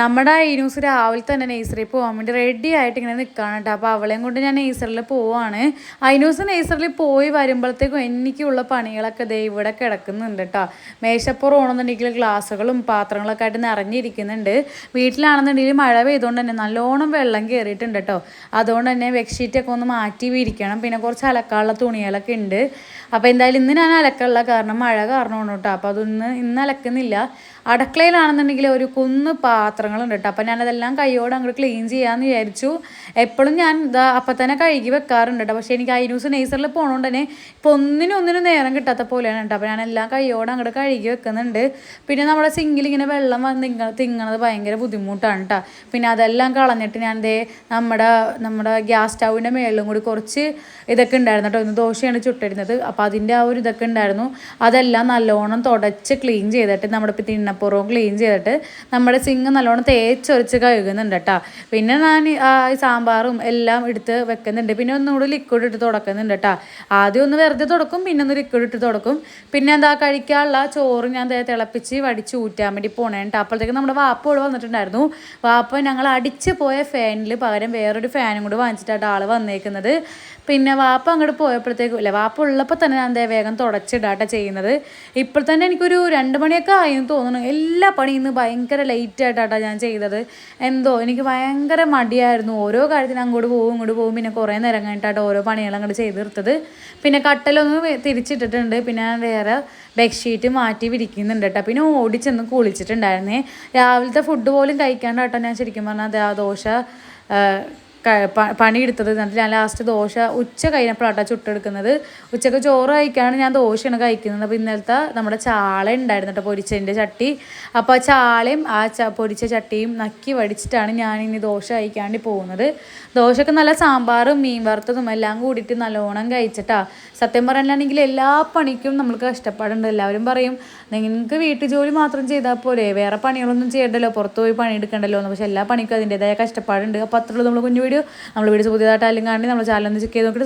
നമ്മുടെ ഐനൂസ് രാവിലെ തന്നെ നെയ്സറിൽ പോകാൻ വേണ്ടി റെഡി ആയിട്ട് ഇങ്ങനെ നിൽക്കുകയാണ് കേട്ടോ അപ്പോൾ അവളെയും കൊണ്ട് ഞാൻ നെയ്സറിൽ പോവാണ്. ഐനൂസ് നെയ്സറിൽ പോയി വരുമ്പോഴത്തേക്കും എനിക്കുള്ള പണികളൊക്കെ ദേ ഇവിടെ കിടക്കുന്നുണ്ട് കേട്ടോ മേശപ്പുറം ഓണമെന്നുണ്ടെങ്കിൽ ഗ്ലാസ്സുകളും പാത്രങ്ങളൊക്കെ ആയിട്ട് നിറഞ്ഞിരിക്കുന്നുണ്ട്. വീട്ടിലാണെന്നുണ്ടെങ്കിൽ മഴ പെയ്തുകൊണ്ട് തന്നെ നല്ലോണം വെള്ളം കയറിയിട്ടുണ്ട് കേട്ടോ അതുകൊണ്ട് തന്നെ ബെഡ്ഷീറ്റൊക്കെ ഒന്ന് മാറ്റി വിരിക്കണം. പിന്നെ കുറച്ച് അലക്കാനുള്ള തുണികളൊക്കെ ഉണ്ട്. അപ്പോൾ എന്തായാലും ഇന്ന് ഞാൻ അലക്കാനുള്ള കാരണം മഴ കാരണമാണ് കേട്ടോ അപ്പോൾ അതൊന്ന് ഇന്ന് അലക്കുന്നില്ല. അടുക്കളയിലാണെന്നുണ്ടെങ്കിൽ ഒരു കുന്ന് പാത്രങ്ങളുണ്ട് കേട്ടോ അപ്പം ഞാനതെല്ലാം കൈയോടെ അങ്ങോട്ട് ക്ലീൻ ചെയ്യാമെന്ന് വിചാരിച്ചു. എപ്പോഴും ഞാൻ ഇതാ അപ്പം തന്നെ കഴുകി വെക്കാറുണ്ട് കേട്ടോ പക്ഷേ എനിക്ക് ഐനൂസ് നെയ്സറിൽ പോകണോണ്ട് തന്നെ ഇപ്പോൾ ഒന്നിനും ഒന്നിനും നേരം കിട്ടാത്ത പോലെയാണ് കേട്ടോ അപ്പോൾ ഞാനെല്ലാം കൈയോടെ അങ്ങോട്ട് കഴുകി വെക്കുന്നുണ്ട്. പിന്നെ നമ്മുടെ സിങ്കിൽ ഇങ്ങനെ വെള്ളം തിങ്ങ തിങ്ങണത് ഭയങ്കര ബുദ്ധിമുട്ടാണ് കേട്ടോ പിന്നെ അതെല്ലാം കളഞ്ഞിട്ട് ഞാൻ ദേ നമ്മുടെ നമ്മുടെ ഗ്യാസ് സ്റ്റൗവിന്റെ മേളിലും കൂടി കുറച്ച് ഇതൊക്കെ ഉണ്ടായിരുന്നു കേട്ടോ ഇന്ന് ദോശയാണ് ചുട്ടിരുന്നത്. അപ്പോൾ അതിന്റെ ആ ഒരു ഇതൊക്കെ ഉണ്ടായിരുന്നു. അതെല്ലാം നല്ലോണം തുടച്ച് ക്ലീൻ ചെയ്തിട്ട് നമ്മുടെ തിണ്ണപ്പുറവും ക്ലീൻ ചെയ്തിട്ട് നമ്മുടെ സിങ്ങ് നല്ലോണം തേച്ചൊരച്ച് കഴുകുന്നുണ്ട് കേട്ടോ. പിന്നെ ഞാൻ ആ സാമ്പാറും എല്ലാം എടുത്ത് വെക്കുന്നുണ്ട്. പിന്നെ ഒന്നുകൂടി ലിക്വിഡ് ഇട്ട് തുടക്കുന്നുണ്ട് കേട്ടോ. ആദ്യം ഒന്ന് വെറുതെ തുടക്കും പിന്നെ ഒന്ന് ലിക്വിഡ് ഇട്ട് തുടക്കും. പിന്നെ എന്താ കഴിക്കാനുള്ള ചോറ് ഞാൻ തിളപ്പിച്ച് വടിച്ച് ഊറ്റാൻ വേണ്ടി പോണേ കേട്ടോ അപ്പോഴത്തേക്ക് നമ്മുടെ വാപ്പ ഇവിടെ വന്നിട്ടുണ്ടായിരുന്നു. വാപ്പ ഞങ്ങൾ അടിച്ച് പോയ ഫാനിൽ പകരം വേറൊരു ഫാനും കൂടി വാങ്ങിച്ചിട്ടാണ് ആൾ വന്നേക്കുന്നത്. പിന്നെ വാപ്പ അങ്ങോട്ട് പോയപ്പോഴത്തേക്കും ഇല്ല വാപ്പ ഉള്ളപ്പോൾ തന്നെ ഞാൻ എന്താ വേഗം തുടച്ചിടാട്ടെ ചെയ്യുന്നത്. ഇപ്പോൾ തന്നെ എനിക്കൊരു രണ്ട് മണിയൊക്കെ ആയി തോന്നുന്നു. എല്ലാ പണിയും ഇന്ന് ഭയങ്കര ലേറ്റ് ആയിട്ടാട്ടോ ഞാൻ ചെയ്തത്. എന്തോ എനിക്ക് ഭയങ്കര മടിയായിരുന്നു. ഓരോ കാര്യത്തിന് അങ്ങോട്ട് പോകും ഇങ്ങോട്ട് പോകും. പിന്നെ കുറേ നേരം കഴിഞ്ഞിട്ടാണ് ഓരോ പണികൾ അങ്ങോട്ട് ചെയ്ത് തീർത്തത്. പിന്നെ കട്ടലൊന്ന് തിരിച്ചിട്ടിട്ടുണ്ട്. പിന്നെ വേറെ ബെഡ്ഷീറ്റ് മാറ്റി വിരിക്കുന്നുണ്ട് കേട്ടോ പിന്നെ ഓടിച്ചെന്ന് കുളിച്ചിട്ടുണ്ടായിരുന്നേ. രാവിലത്തെ ഫുഡ് പോലും കഴിക്കാണ്ട് കേട്ടോ ഞാൻ ശരിക്കും പറഞ്ഞാൽ ദോശ പണിയെടുത്തത്. എന്നിട്ട് ഞാൻ ലാസ്റ്റ് ദോശ ഉച്ച കഴിഞ്ഞപ്പോഴാട്ടോ ചുട്ടെടുക്കുന്നത്. ഉച്ചയ്ക്ക് ചോറ് കഴിക്കാണ് ഞാൻ ദോശയാണ് കഴിക്കുന്നത്. അപ്പോൾ ഇന്നലത്തെ നമ്മുടെ ചാള ഉണ്ടായിരുന്നു കേട്ടോ പൊരിച്ചതിന്റെ ചട്ടി. അപ്പോൾ ആ ചാളയും ആ ച പൊരിച്ച ചട്ടിയും നക്കി വടിച്ചിട്ടാണ് ഞാൻ ഇനി ദോശ കഴിക്കാണ്ട് പോകുന്നത്. ദോശക്ക് നല്ല സാമ്പാറും മീൻ വറുത്തതും എല്ലാം കൂടിയിട്ട് നല്ലോണം കഴിച്ചിട്ടാ. സത്യം പറയാനാണെങ്കിൽ എല്ലാ പണിക്കും നമ്മൾക്ക് കഷ്ടപ്പാടുണ്ട്. എല്ലാവരും പറയും നിങ്ങൾക്ക് വീട്ടു ജോലി മാത്രം ചെയ്താൽ പോരെ. വേറെ പണികളൊന്നും ചെയ്യണ്ടല്ലോ. പുറത്ത് പോയി പണിയെടുക്കണ്ടല്ലോ എന്ന് പക്ഷേ എല്ലാ പണിക്കും അതിന്റെതായ കഷ്ടപ്പാടുണ്ട്. അപ്പോൾ അത്രയുള്ളൂ നമ്മൾ കുഞ്ഞു വീഡിയോ നമ്മൾ വീഡിയോസ് പുതിയതായിട്ട് അല്ലെങ്കിൽ കാണി നമ്മൾ ചാനൽ ഒന്ന് ചെക്ക് ചെയ്ത് നോക്കിയിട്ട്